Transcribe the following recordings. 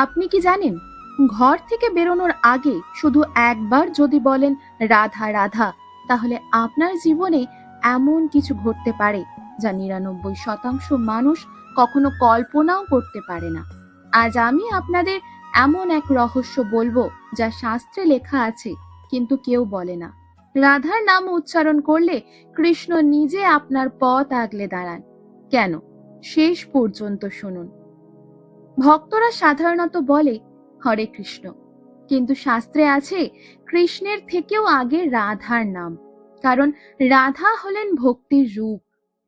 আপনি কি জানেন, ঘর থেকে বেরোনোর আগে শুধু একবার যদি বলেন, রাধা রাধা, তাহলে আপনার জীবনে এমন কিছু ঘটতে পারে যা নিরানব্বই শতাংশ মানুষ কখনো কল্পনাও করতে পারে না। আজ আমি আপনাদের এমন এক রহস্য বলব যা শাস্ত্রে লেখা আছে, কিন্তু কেউ বলে না। রাধার নাম উচ্চারণ করলে কৃষ্ণ নিজে আপনার পথ আগলে দাঁড়ান। কেন? শেষ পর্যন্ত শুনুন। ভক্তরা সাধারণত বলে, হরে কৃষ্ণ। কিন্তু শাস্ত্রে আছে, কৃষ্ণের থেকেও আগে রাধার নাম। কারণ রাধা হলেন ভক্তির রূপ,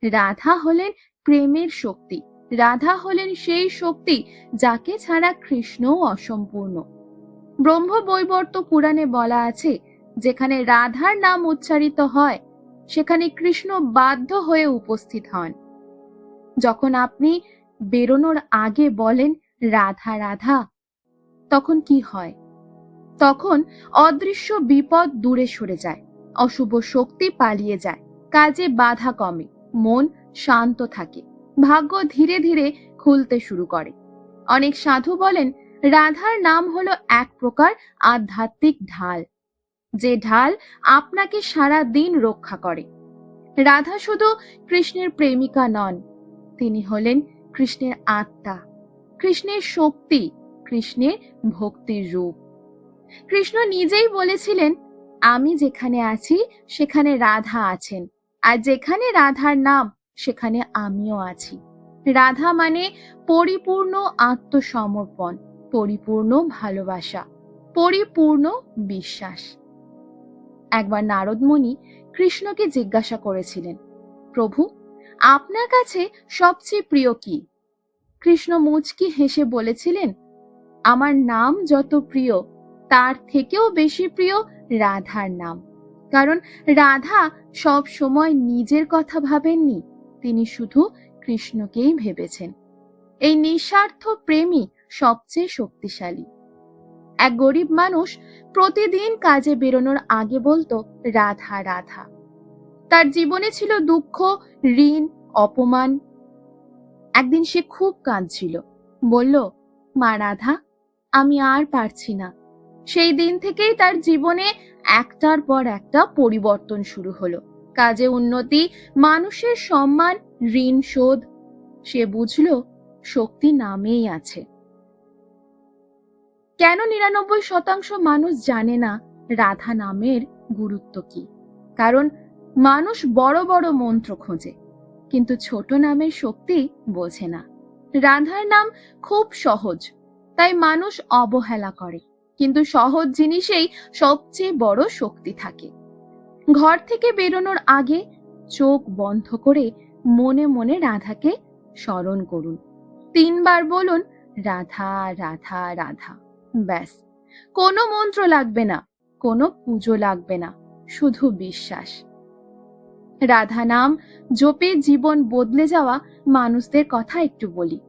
রাধা হলেন প্রেমের শক্তি, রাধা হলেন সেই শক্তি যাকে ছাড়া কৃষ্ণও অসম্পূর্ণ। ব্রহ্ম বৈবর্ত পুরাণে বলা আছে, যেখানে রাধার নাম উচ্চারিত হয়, সেখানে কৃষ্ণ বাধ্য হয়ে উপস্থিত হন। যখন আপনি বেরোনোর আগে বলেন, রাধা রাধা। তখন কি হয়? তখন অদৃশ্য বিপদ দূরে সরে যায়, অশুভ শক্তি পালিয়ে যায়, কাজে বাধা কমে, মন শান্ত থাকে, ভাগ্য ধীরে ধীরে খুলতে শুরু করে। অনেক সাধু বলেন, রাধার নাম হলো এক প্রকার আধ্যাত্মিক ঢাল, যে ঢাল আপনাকে সারা দিন রক্ষা করে। রাধা শুধু কৃষ্ণের প্রেমিকা নন, তিনি হলেন কৃষ্ণের আত্মা, কৃষ্ণের শক্তি, কৃষ্ণের ভক্তির রূপ। কৃষ্ণ নিজেই বলেছিলেন, আমি যেখানে আছি, সেখানে রাধা আছেন। আর যেখানে রাধার নাম, সেখানে আমিও আছি। রাধা মানে পরিপূর্ণ আত্মসমর্পণ, পরিপূর্ণ ভালোবাসা, পরিপূর্ণ বিশ্বাস। একবার নারদমণি কৃষ্ণকে জিজ্ঞাসা করেছিলেন, প্রভু আপনার কাছে সবচেয়ে প্রিয় কি? কৃষ্ণ মুচকি হেসে বলেছিলেন, আমার নাম যত প্রিয়, তার থেকেও বেশি প্রিয় রাধার নাম। কারণ রাধা সব সময় নিজের কথা ভাবেননি, তিনি শুধু কৃষ্ণকেই ভেবেছেন। এই নিঃস্বার্থ প্রেমই সবচেয়ে শক্তিশালী। এক গরিব মানুষ প্রতিদিন কাজে বেরোনোর আগে বলতো, রাধা রাধা। তার জীবনে ছিল দুঃখ, ঋণ, অপমান। একদিন সে খুব কাঁদছিল। বলল, মা রাধা, আমি আর পারছি না। সেই দিন থেকেই তার জীবনে একটার পর একটা পরিবর্তন শুরু হলো। কাজে উন্নতি, মানুষের সম্মান, ঋণ শোধ, সে বুঝল শক্তি নামেই আছে। কেন নিরানব্বই শতাংশ মানুষ জানে না রাধা নামের গুরুত্ব কি? কারণ মানুষ বড় বড় মন্ত্র খোঁজে, কিন্তু ছোট নামের শক্তি বোঝে না। রাধার নাম খুব সহজ, তাই মানুষ অবহেলা করে, কিন্তু সহজ জিনিসেই সবচেয়ে বড় শক্তি থাকে। ঘর থেকে বেরোনোর আগে চোখ বন্ধ করে মনে মনে রাধাকে স্মরণ করুন। তিনবার বলুন, রাধা রাধা রাধা। ব্যাস। কোনো মন্ত্র লাগবে না, কোনো পুজো লাগবে না, শুধু বিশ্বাস। রাধা নাম, জপে জীবন বদলে যাওয়া মানুষদের কথা একটু বলি।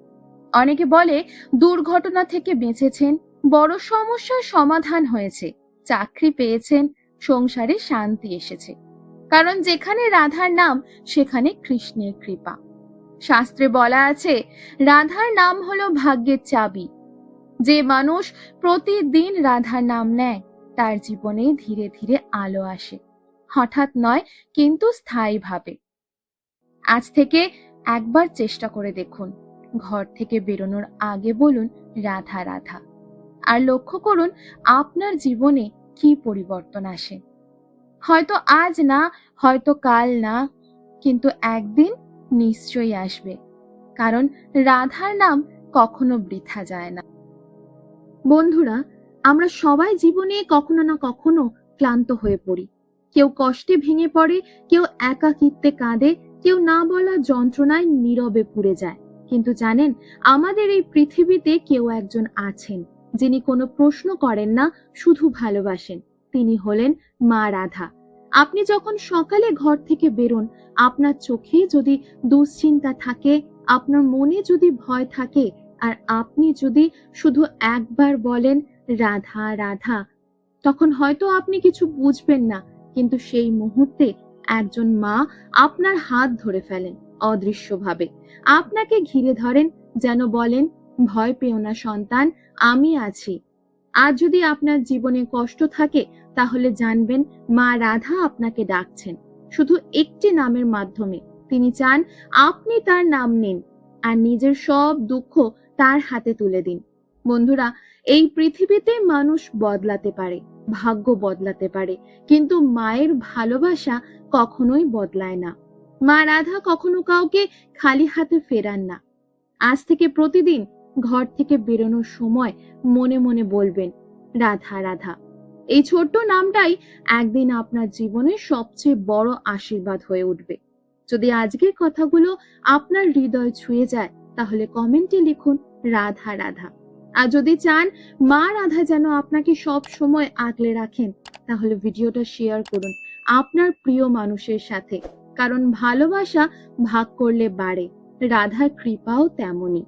অনেকে বলে, দুর্ঘটনা থেকে বেঁচেছেন, বড় সমস্যার সমাধান হয়েছে, চাকরি পেয়েছেন, সংসারে শান্তি এসেছে। কারণ যেখানে রাধার নাম, সেখানে কৃষ্ণের কৃপা। শাস্ত্রে বলা আছে, রাধার নাম হলো ভাগ্যের চাবি। যে মানুষ প্রতিদিন রাধার নাম নেয়, তার জীবনে ধীরে ধীরে আলো আসে। হঠাৎ নয়, কিন্তু স্থায়ীভাবে। আজ থেকে একবার চেষ্টা করে দেখুন। ঘর থেকে বেরোনোর আগে বলুন, রাধা রাধা। আর লক্ষ্য করুন, আপনার জীবনে কি পরিবর্তন আসে। হয়তো আজ না, হয়তো কাল না, কিন্তু একদিন নিশ্চয়ই আসবে। কারণ রাধার নাম কখনো বৃথা যায় না। বন্ধুরা, আমরা সবাই জীবনে কখনো না কখনো ক্লান্ত হয়ে পড়ি। কেউ কষ্টে ভেঙে পড়ে, কেউ একাকিত্বে কাঁদে, কেউ না বলা যন্ত্রণায় নীরবে পুড়ে যায়। কিন্তু জানেন, আমাদের এই পৃথিবীতে কেউ একজন আছেন, যিনি কোনো প্রশ্ন করেন না, শুধু ভালোবাসেন। তিনি হলেন মা রাধা। আপনি যখন সকালে ঘর থেকে বেরোন, আপনার চোখে যদি দুশ্চিন্তা থাকে, আপনার মনে যদি ভয় থাকে, আর আপনি যদি শুধু একবার বলেন, রাধা রাধা, তখন হয়তো আপনি কিছু বুঝবেন না। কিন্তু সেই মুহূর্তে একজন মা আপনার হাত ধরে ফেলেন অদৃশ্যভাবে। আপনাকে ঘিরে ধরেন, যেন বলেন, ভয় পেও না সন্তান, আমি আছি। আজ যদি আপনার জীবনে কষ্ট থাকে, তাহলে জানবেন, মা রাধা আপনাকে ডাকছেন। শুধু একটি নামের মাধ্যমে। তিনি চান, আপনি তার নাম নিন আর নিজের সব দুঃখ তার হাতে তুলে দিন। বন্ধুরা, এই পৃথিবীতে মানুষ বদলাতে পারে। ভাগ্য বদলাতে পারে। কিন্তু মায়ের ভালোবাসা কখনোই বদলায় না। মা রাধা কখনো কাউকে খালি হাতে ফেরান না। আজ থেকে প্রতিদিন ঘর থেকে বেরোনোর সময় মনে মনে বলবেন, রাধা রাধা, এই ছোট্ট নামটাই একদিন আপনার জীবনে সবচেয়ে বড় আশীর্বাদ হয়ে উঠবে। যদি আজকের কথাগুলো আপনার হৃদয় ছুঁয়ে যায়, তাহলে কমেন্টে লিখুন, রাধা রাধা। আর যদি চান, মা রাধা যেন আপনাকে সব সময় আগলে রাখেন, তাহলে ভিডিওটা শেয়ার করুন আপনার প্রিয় মানুষের সাথে। কারণ ভালোবাসা ভাগ করলে বাড়ে, রাধার কৃপাও তেমনই।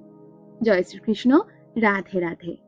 জয় শ্রীকৃষ্ণ, রাধে রাধে।